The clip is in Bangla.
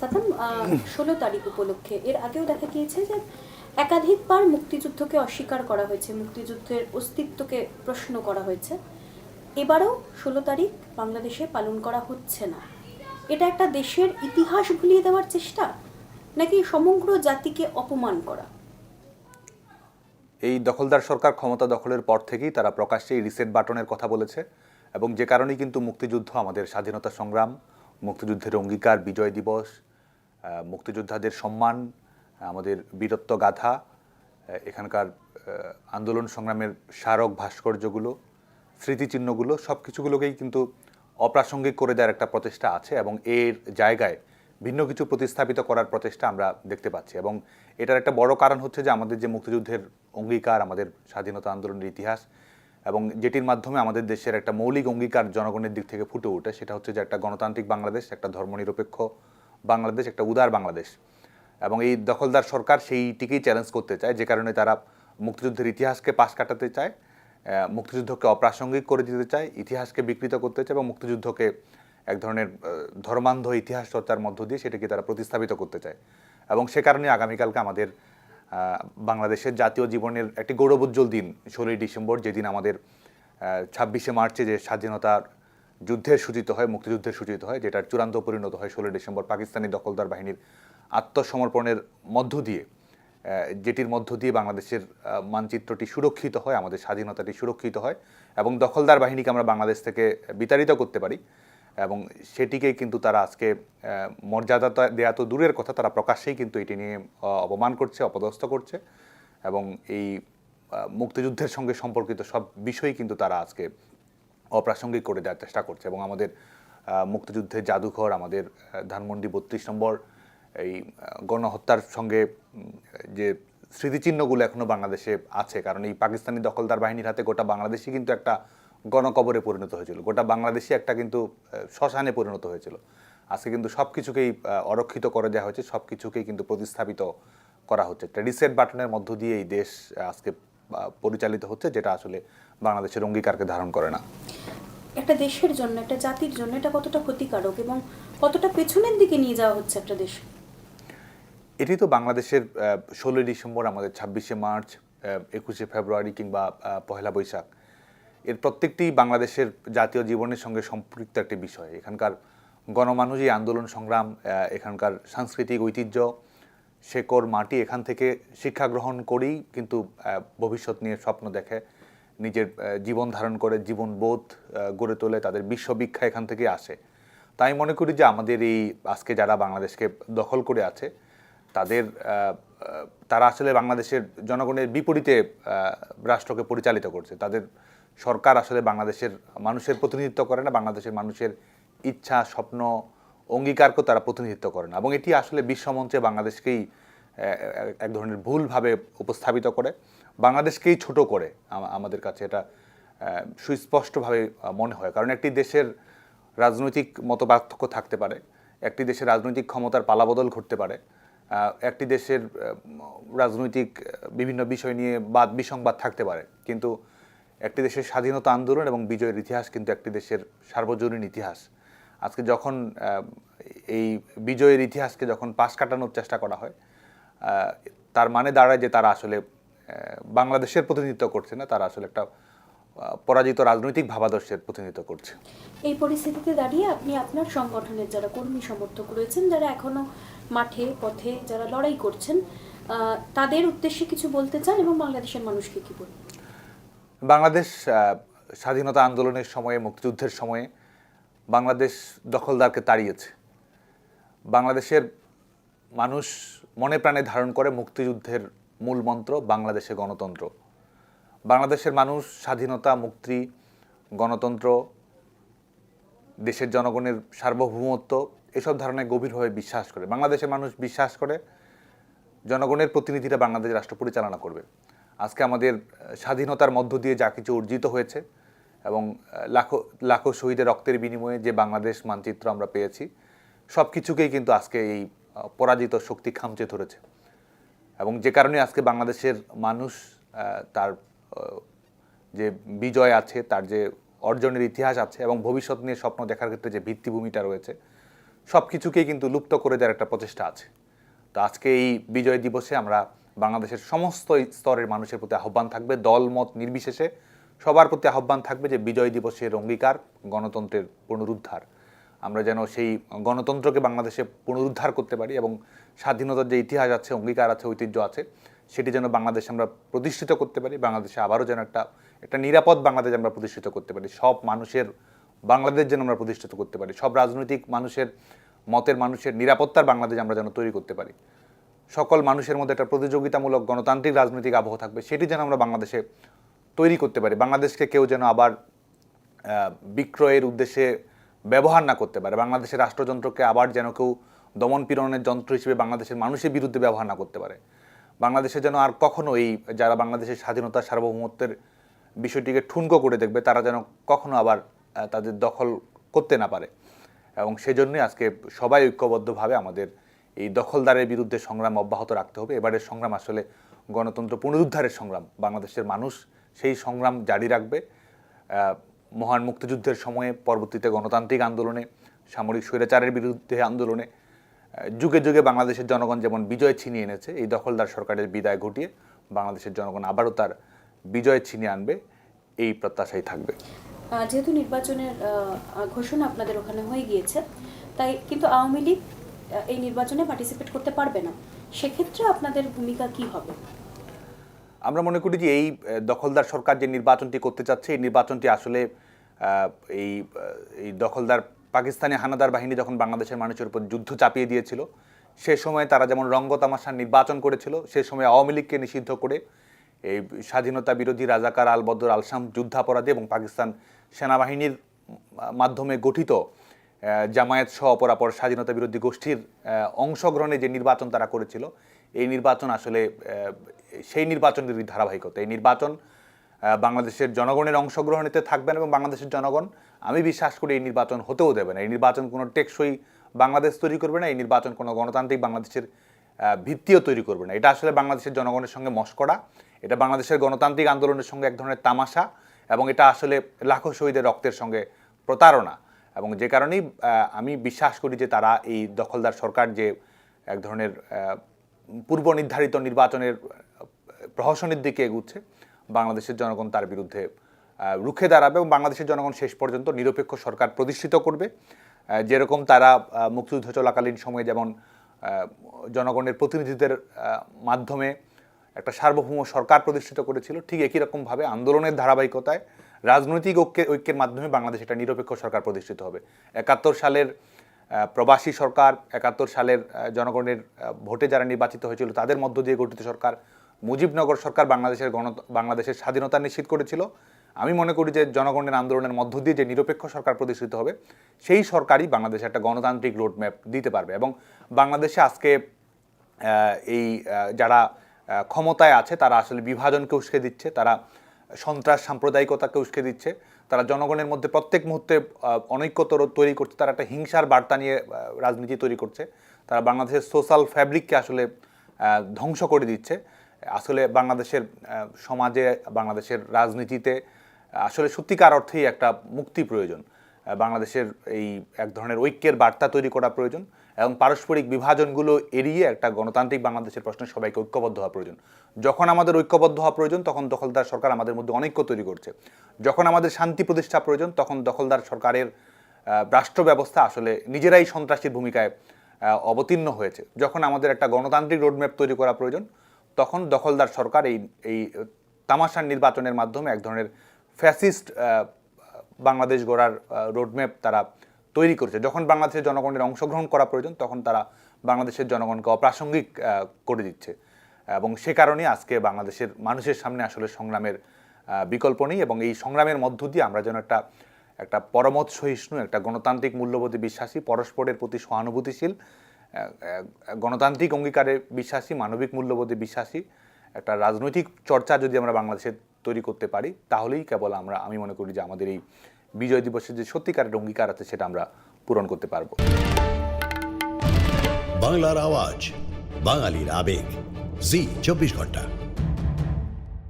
সাতাম ষোলো তারিখ উপলক্ষে। এর আগেও দেখা গিয়েছে যে একাধিকবার মুক্তিযুদ্ধকে অস্বীকার করা হয়েছে, মুক্তিযুদ্ধের অস্তিত্বকে প্রশ্ন করা হয়েছে। এবারও ষোলো তারিখ বাংলাদেশে পালন করা হচ্ছে না। এটা একটা দেশের ইতিহাস ভুলিয়ে দেওয়ার চেষ্টা? নাকি সমগ্র জাতিকে অপমান করা? এই দখলদার সরকার ক্ষমতা দখলের পর থেকেই তারা প্রকাশ্যে রিসেট বাটনের কথা বলেছে এবং যে কারণেই কিন্তু মুক্তিযুদ্ধ, আমাদের স্বাধীনতা সংগ্রাম, মুক্তিযুদ্ধের অঙ্গীকার, বিজয় দিবস মুক্তিযোদ্ধাদের সম্মান, আমাদের বীরত্ব গাথা এখানকার আন্দোলন সংগ্রামের স্মারক ভাস্কর্যগুলো, স্মৃতিচিহ্নগুলো সব কিছুগুলোকেই কিন্তু অপ্রাসঙ্গিক করে দেওয়ার একটা প্রচেষ্টা আছে এবং এর জায়গায় ভিন্ন কিছু প্রতিস্থাপিত করার প্রচেষ্টা আমরা দেখতে পাচ্ছি এবং এটার একটা বড় কারণ হচ্ছে যে আমাদের যে মুক্তিযুদ্ধের অঙ্গীকার, আমাদের স্বাধীনতা আন্দোলনের ইতিহাস এবং যেটির মাধ্যমে আমাদের দেশের একটা মৌলিক অঙ্গীকার জনগণের দিক থেকে ফুটে ওঠে, সেটা হচ্ছে যে একটা গণতান্ত্রিক বাংলাদেশ, একটা ধর্মনিরপেক্ষ বাংলাদেশ, একটা উদার বাংলাদেশ। এবং এই দখলদার সরকার সেইটিকেই চ্যালেঞ্জ করতে চায়, যে কারণে তারা মুক্তিযুদ্ধের ইতিহাসকে পাশ কাটাতে চায় মুক্তিযুদ্ধকে অপ্রাসঙ্গিক করে দিতে চায়, ইতিহাসকে বিকৃত করতে চায় এবং মুক্তিযুদ্ধকে এক ধরনের ধর্মান্ধ ইতিহাস চর্চার মধ্য দিয়ে সেটাকে তারা প্রতিস্থাপিত করতে চায়। এবং সে কারণে আগামীকালকে আমাদের বাংলাদেশের জাতীয় জীবনের একটি গৌরবোজ্জ্বল দিন, ষোলোই ডিসেম্বর, যেদিন আমাদের ছাব্বিশে মার্চে যে স্বাধীনতার যুদ্ধের সূচিত হয় মুক্তিযুদ্ধের সূচিত হয়, যেটার চূড়ান্ত পরিণত হয় ষোলোই ডিসেম্বর পাকিস্তানি দখলদার বাহিনীর আত্মসমর্পণের মধ্য দিয়ে। যেটির মধ্য দিয়ে বাংলাদেশের মানচিত্রটি সুরক্ষিত হয়, আমাদের স্বাধীনতাটি সুরক্ষিত হয় এবং দখলদার বাহিনীকে আমরা বাংলাদেশ থেকে বিতাড়িত করতে পারি এবং সেটিকেই কিন্তু তারা আজকে মর্যাদা দেয়া তো দূরের কথা, তারা প্রকাশ্যেই কিন্তু এটি নিয়ে অপমান করছে, অপদস্থ করছে এবং এই মুক্তিযুদ্ধের সঙ্গে সম্পর্কিত সব বিষয়ই কিন্তু তারা আজকে অপ্রাসঙ্গিক করে দেওয়ার চেষ্টা করছে এবং আমাদের মুক্তিযুদ্ধের জাদুঘর, আমাদের ধানমন্ডি বত্রিশ নম্বর, এই গণহত্যার সঙ্গে যে স্মৃতিচিহ্নগুলো এখনও বাংলাদেশে আছে, কারণ এই পাকিস্তানি দখলদার বাহিনীর হাতে গোটা বাংলাদেশই কিন্তু একটা গণকবরে পরিণত হয়েছিল। গোটা বাংলাদেশই একটা কিন্তু শ্মশানে পরিণত হয়েছিল। আজকে কিন্তু সব কিছুকেই অরক্ষিত করে দেওয়া হয়েছে সব কিছুকেই কিন্তু প্রতিস্থাপিত করা হচ্ছে। একটা রিসেট বাটনের মধ্য দিয়ে এই দেশ আজকে পরিচালিত হচ্ছে, যেটা আসলে বাংলাদেশের অঙ্গীকারকে ধারণ করে না। একটা দেশের জন্য একটা জাতির জন্য এটা কতটা ক্ষতিকারক এবং কতটা পেছনের দিকে নিয়ে যাওয়া হচ্ছে একটা দেশ? এটি তো বাংলাদেশের ষোলোই ডিসেম্বর আমাদের ছাব্বিশে মার্চ একুশে ফেব্রুয়ারি কিংবা পহেলা বৈশাখ। এর প্রত্যেকটি বাংলাদেশের জাতীয় জীবনের সঙ্গে সম্পৃক্ত একটি বিষয়। এখানকার গণমানুষী আন্দোলন সংগ্রাম এখানকার সাংস্কৃতিক ঐতিহ্য শেকড় মাটি এখান থেকে শিক্ষা গ্রহণ করেই কিন্তু ভবিষ্যৎ নিয়ে স্বপ্ন দেখে। নিজের জীবন ধারণ করে জীবনবোধ গড়ে তোলে, তাদের বিশ্ববিখ্যা এখান থেকে আসে। তাই মনে করি যে আমাদের এই আজকে যারা বাংলাদেশকে দখল করে আছে, তাদের তারা আসলে বাংলাদেশের জনগণের বিপরীতে রাষ্ট্রকে পরিচালিত করছে। তাদের সরকার আসলে বাংলাদেশের মানুষের প্রতিনিধিত্ব করে না, বাংলাদেশের মানুষের ইচ্ছা, স্বপ্ন, অঙ্গীকারকেও তারা প্রতিনিধিত্ব করে না। এবং এটি আসলে বিশ্বমঞ্চে বাংলাদেশকেই এক ধরনের ভুলভাবে উপস্থাপিত করে। বাংলাদেশকেই ছোট করে আমাদের কাছে এটা সুস্পষ্টভাবে মনে হয়। কারণ একটি দেশের রাজনৈতিক মতপার্থক্য থাকতে পারে, একটি দেশের রাজনৈতিক ক্ষমতার পালাবদল ঘটতে পারে একটি দেশের রাজনৈতিক বিভিন্ন বিষয় নিয়ে বাদ, বিসংবাদ থাকতে পারে। কিন্তু একটি দেশের স্বাধীনতা আন্দোলন এবং বিজয়ের ইতিহাস কিন্তু একটি দেশের সার্বজনীন ইতিহাস। আজকে যখন এই বিজয়ের ইতিহাসকে যখন পাশ কাটানোর চেষ্টা করা হয় তার মানে দাঁড়ায় যে তারা আসলে বাংলাদেশের প্রতিনিধিত্ব করছে না তারা আসলে একটা পরাজিত রাজনৈতিক ভাবাদর্শের প্রতিনিধিত্ব করছে। এই পরিস্থিতিতে দাঁড়িয়ে আপনি আপনার সংগঠনের যারা কর্মী সমর্থক রয়েছেন যারা এখনও মাঠে পথে যারা লড়াই করছেন তাদের উদ্দেশ্যে কিছু বলতে চান এবং বাংলাদেশের মানুষকে কি বলবেন? বাংলাদেশ স্বাধীনতা আন্দোলনের সময়ে মুক্তিযুদ্ধের সময়ে বাংলাদেশ দখলদারকে তাড়িয়েছে। বাংলাদেশের মানুষ মনে প্রাণে ধারণ করে মুক্তিযুদ্ধের মূল মন্ত্র বাংলাদেশে গণতন্ত্র। বাংলাদেশের মানুষ, স্বাধীনতা, মুক্তি, গণতন্ত্র, দেশের জনগণের সার্বভৌমত্ব, এসব ধারণায় গভীরভাবে বিশ্বাস করে। বাংলাদেশের মানুষ বিশ্বাস করে, জনগণের প্রতিনিধিরা বাংলাদেশ রাষ্ট্র পরিচালনা করবে। আজকে আমাদের স্বাধীনতার মধ্য দিয়ে যা কিছু অর্জিত হয়েছে এবং লাখো লাখো শহীদের রক্তের বিনিময়ে যে বাংলাদেশ মানচিত্র আমরা পেয়েছি সব কিছুকেই কিন্তু আজকে এই পরাজিত শক্তি খামচে ধরেছে। এবং যে কারণে আজকে বাংলাদেশের মানুষ তার যে বিজয় আছে, তার যে অর্জনের ইতিহাস আছে এবং ভবিষ্যৎ নিয়ে স্বপ্ন দেখার ক্ষেত্রে যে ভিত্তিভূমিটা রয়েছে সব কিছুকেই কিন্তু লুপ্ত করে দেওয়ার একটা প্রচেষ্টা আছে। তো আজকে এই বিজয় দিবসে আমরা বাংলাদেশের সমস্ত স্তরের মানুষের প্রতি আহ্বান থাকবে দল মত নির্বিশেষে সবার প্রতি আহ্বান থাকবে যে বিজয় দিবসের অঙ্গীকার গণতন্ত্রের পুনরুদ্ধার। আমরা যেন সেই গণতন্ত্রকে বাংলাদেশে পুনরুদ্ধার করতে পারি এবং স্বাধীনতার যে ইতিহাস আছে, অঙ্গীকার আছে, ঐতিহ্য আছে, সেটি যেন বাংলাদেশে আমরা প্রতিষ্ঠিত করতে পারি, বাংলাদেশে আবারও যেন একটা একটা নিরাপদ বাংলাদেশ আমরা প্রতিষ্ঠিত করতে পারি। সব মানুষের, বাংলাদেশ যেন আমরা প্রতিষ্ঠিত করতে পারি। সব রাজনৈতিক মানুষের, মতের মানুষের নিরাপত্তার বাংলাদেশ আমরা যেন তৈরি করতে পারি। সকল মানুষের মধ্যে একটা প্রতিযোগিতামূলক গণতান্ত্রিক রাজনৈতিক আবহ থাকবে, সেটি যেন আমরা বাংলাদেশে তৈরি করতে পারি। বাংলাদেশকে কেউ যেন আবার বিক্রয়ের উদ্দেশ্যে ব্যবহার না করতে পারে। বাংলাদেশের রাষ্ট্রযন্ত্রকে আবার যেন কেউ দমন পীড়নের যন্ত্র হিসেবে বাংলাদেশের মানুষের বিরুদ্ধে ব্যবহার না করতে পারে। বাংলাদেশে যেন আর কখনো এই যারা বাংলাদেশের স্বাধীনতা সার্বভৌমত্বের বিষয়টিকে ঠুনকো করে দেখবে, তারা যেন কখনো আবার তাদের দখল করতে না পারে। এবং সেজন্যই আজকে সবাই ঐক্যবদ্ধভাবে আমাদের এই দখলদারের বিরুদ্ধে সংগ্রাম অব্যাহত রাখতে হবে। এবারের সংগ্রাম আসলে গণতন্ত্র পুনরুদ্ধারের সংগ্রাম। বাংলাদেশের মানুষ সেই সংগ্রাম জারি রাখবে। মহান মুক্তিযুদ্ধের সময়ে পরবর্তীতে গণতান্ত্রিক আন্দোলনে, সামরিক স্বৈরাচারের বিরুদ্ধে আন্দোলনে যুগে যুগে বাংলাদেশের জনগণ যেমন বিজয় ছিনিয়ে এনেছে, এই দখলদার সরকারের বিদায় ঘটিয়ে বাংলাদেশের জনগণ আবারও তার বিজয় ছিনিয়ে আনবে, এই প্রত্যাশাই থাকবে। যেহেতু নির্বাচনের ঘোষণা আপনাদের ওখানে হয়ে গিয়েছে, তাই কিন্তু আওয়ামী লীগ এই নির্বাচনে পার্টিসিপেট করতে পারবে না। সেক্ষেত্রে আপনাদের ভূমিকা কি হবে? আমরা মনে করি যে এই দখলদার সরকার যে নির্বাচনটি করতে চাচ্ছে, এই নির্বাচনটি আসলে এই এই দখলদার পাকিস্তানি হানাদার বাহিনী যখন বাংলাদেশের মানুষের উপর যুদ্ধ চাপিয়ে দিয়েছিল, সে সময় তারা যেমন রঙ্গতামাশার নির্বাচন করেছিল, সে সময় আওয়ামী লীগকে নিষিদ্ধ করে এই স্বাধীনতা বিরোধী রাজাকার আল বদর আলসাম যুদ্ধাপরাধী এবং পাকিস্তান সেনাবাহিনীর মাধ্যমে গঠিত জামায়াত সহ অপরাপর স্বাধীনতা বিরোধী গোষ্ঠীর অংশগ্রহণে যে নির্বাচন তারা করেছিল এই নির্বাচন আসলে সেই নির্বাচনের ধারাবাহিকতা। এই নির্বাচন বাংলাদেশের জনগণের অংশগ্রহণেতে থাকবেন এবং বাংলাদেশের জনগণ, আমি বিশ্বাস করি এই নির্বাচন হতেও দেবে না। এই নির্বাচন কোনো টেকসই বাংলাদেশ তৈরি করবে না, এই নির্বাচন কোনো গণতান্ত্রিক বাংলাদেশের ভিত্তিও তৈরি করবে না। এটা আসলে বাংলাদেশের জনগণের সঙ্গে মস্করা এটা বাংলাদেশের গণতান্ত্রিক আন্দোলনের সঙ্গে এক ধরনের তামাশা, এবং এটা আসলে লাখো শহীদের রক্তের সঙ্গে প্রতারণা। এবং যে কারণেই আমি বিশ্বাস করি যে তারা এই দখলদার সরকার যে এক ধরনের পূর্ব নির্ধারিত নির্বাচনের প্রহসনের দিকে এগুচ্ছে। বাংলাদেশের জনগণ তার বিরুদ্ধে রুখে দাঁড়াবে এবং বাংলাদেশের জনগণ শেষ পর্যন্ত নিরপেক্ষ সরকার প্রতিষ্ঠিত করবে। যেরকম তারা মুক্তিযুদ্ধ চলাকালীন সময়ে যেমন জনগণের প্রতিনিধিদের মাধ্যমে একটা সার্বভৌম সরকার প্রতিষ্ঠিত করেছিল, ঠিক একই রকমভাবে আন্দোলনের ধারাবাহিকতায় রাজনৈতিক ঐক্যের ঐক্যের মাধ্যমে বাংলাদেশ একটা নিরপেক্ষ সরকার প্রতিষ্ঠিত হবে। একাত্তর সালের প্রবাসী সরকার একাত্তর সালের জনগণের ভোটে যারা নির্বাচিত হয়েছিল, তাদের মধ্য দিয়ে গঠিত সরকার মুজিবনগর সরকার বাংলাদেশের গণ, বাংলাদেশের স্বাধীনতা নিশ্চিত করেছিল। আমি মনে করি যে জনগণের আন্দোলনের মধ্য দিয়ে যে নিরপেক্ষ সরকার প্রতিষ্ঠিত হবে, সেই সরকারই বাংলাদেশে একটা গণতান্ত্রিক রোডম্যাপ দিতে পারবে এবং বাংলাদেশে আজকে এই যারা ক্ষমতায় আছে, তারা আসলে বিভাজনকে উস্কে দিচ্ছে। তারা সন্ত্রাস, সাম্প্রদায়িকতাকে উস্কে দিচ্ছে। তারা জনগণের মধ্যে প্রত্যেক মুহূর্তে অনৈক্যতর তৈরি করছে। তারা একটা হিংসার বার্তা নিয়ে রাজনীতি তৈরি করছে। তারা বাংলাদেশের সোশ্যাল ফ্যাব্রিককে আসলে ধ্বংস করে দিচ্ছে। আসলে বাংলাদেশের সমাজে, বাংলাদেশের রাজনীতিতে, আসলে সত্যিকার অর্থেই একটা মুক্তি প্রয়োজন। বাংলাদেশের এই এক ধরনের ঐক্যের বার্তা তৈরি করা প্রয়োজন। এবং পারস্পরিক বিভাজনগুলো এড়িয়ে একটা গণতান্ত্রিক বাংলাদেশের প্রশ্নে সবাইকে ঐক্যবদ্ধ হওয়া প্রয়োজন। যখন আমাদের ঐক্যবদ্ধ হওয়া প্রয়োজন, তখন দখলদার সরকার আমাদের মধ্যে অনৈক্য তৈরি করছে। যখন আমাদের শান্তি প্রতিষ্ঠা প্রয়োজন, তখন দখলদার সরকারের রাষ্ট্র ব্যবস্থা আসলে নিজেরাই সন্ত্রাসীর ভূমিকায় অবতীর্ণ হয়েছে। যখন আমাদের একটা গণতান্ত্রিক রোডম্যাপ তৈরি করা প্রয়োজন, তখন দখলদার সরকার এই এই তামাশার নির্বাচনের মাধ্যমে এক ধরনের ফ্যাসিস্ট বাংলাদেশ গড়ার রোডম্যাপ তারা তৈরি করেছে। যখন বাংলাদেশের জনগণের অংশগ্রহণ করা প্রয়োজন, তখন তারা বাংলাদেশের জনগণকে অপ্রাসঙ্গিক করে দিচ্ছে। এবং সে কারণেই আজকে বাংলাদেশের মানুষের সামনে আসলে সংগ্রামের বিকল্প নেই এবং এই সংগ্রামের মধ্য দিয়ে আমরা যেন একটা একটা পরমত সহিষ্ণু একটা গণতান্ত্রিক মূল্যবোধে বিশ্বাসী, পরস্পরের প্রতি সহানুভূতিশীল গণতান্ত্রিক অঙ্গীকারে বিশ্বাসী, মানবিক মূল্যবোধে বিশ্বাসী, একটা রাজনৈতিক চর্চা যদি আমরা বাংলাদেশে তৈরি করতে পারি, তাহলেই কেবল আমরা, আমি মনে করি যে আমাদের এই বিজয় দিবসের যে সত্যিকারের অঙ্গীকার আছে সেটা আমরা পূরণ করতে পারব। বাংলার আওয়াজ, বাঙালির আবেগ। জি, চব্বিশ ঘণ্টা।